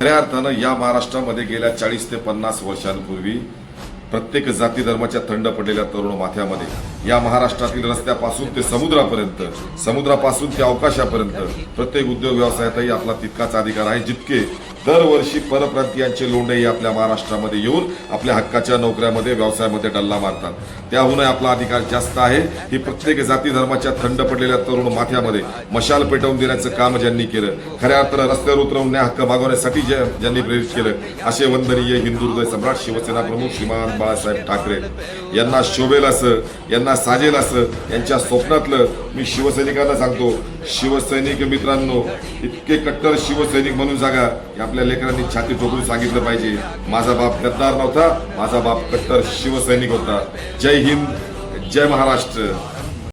खऱ्या अर्थानं या महाराष्ट्रामध्ये गेल्या चाळीस ते पन्नास वर्षांपूर्वी प्रत्येक जाती धर्माच्या थंड पडलेल्या तरुण माथ्यामध्ये या महाराष्ट्रातील रस्त्यापासून ते समुद्रापर्यंत समुद्रापासून ते अवकाशापर्यंत प्रत्येक उद्योग व्यवसायातही आपला तितकाच अधिकार आहे जितके दरवर्षी परप्रांतीयांचे लोंढेही आपल्या महाराष्ट्रामध्ये येऊन आपल्या हक्काच्या नोकऱ्यामध्ये व्यवसायामध्ये डल्ला मारतात. त्याहूनही आपला अधिकार जास्त आहे. ही प्रत्येक जाती धर्माच्या थंड पडलेल्या तरुण माथ्यामध्ये मशाल पेटवून देण्याचं काम ज्यांनी केलं खऱ्या अर्थानं रस्त्यावर उतरवून न्याय हक्क मागवण्यासाठी ज्यांनी प्रेरित केलं असे वंदनीय हिंदू हृदय सम्राट शिवसेना प्रमुख श्रीमान बाळासाहेब ठाकरे. यांना शोभेल असं यांना साजेल असं यांच्या स्वप्नातलं मी शिवसैनिकांना सांगतो. शिवसैनिक मित्रांनो इतके कट्टर शिवसैनिक म्हणून जागा की आपल्या लेकरांनी छाती ठोकून सांगितलं पाहिजे. माझा बाप गद्दार नव्हता माझा बाप कट्टर शिवसैनिक होता. जय हिंद जय महाराष्ट्र.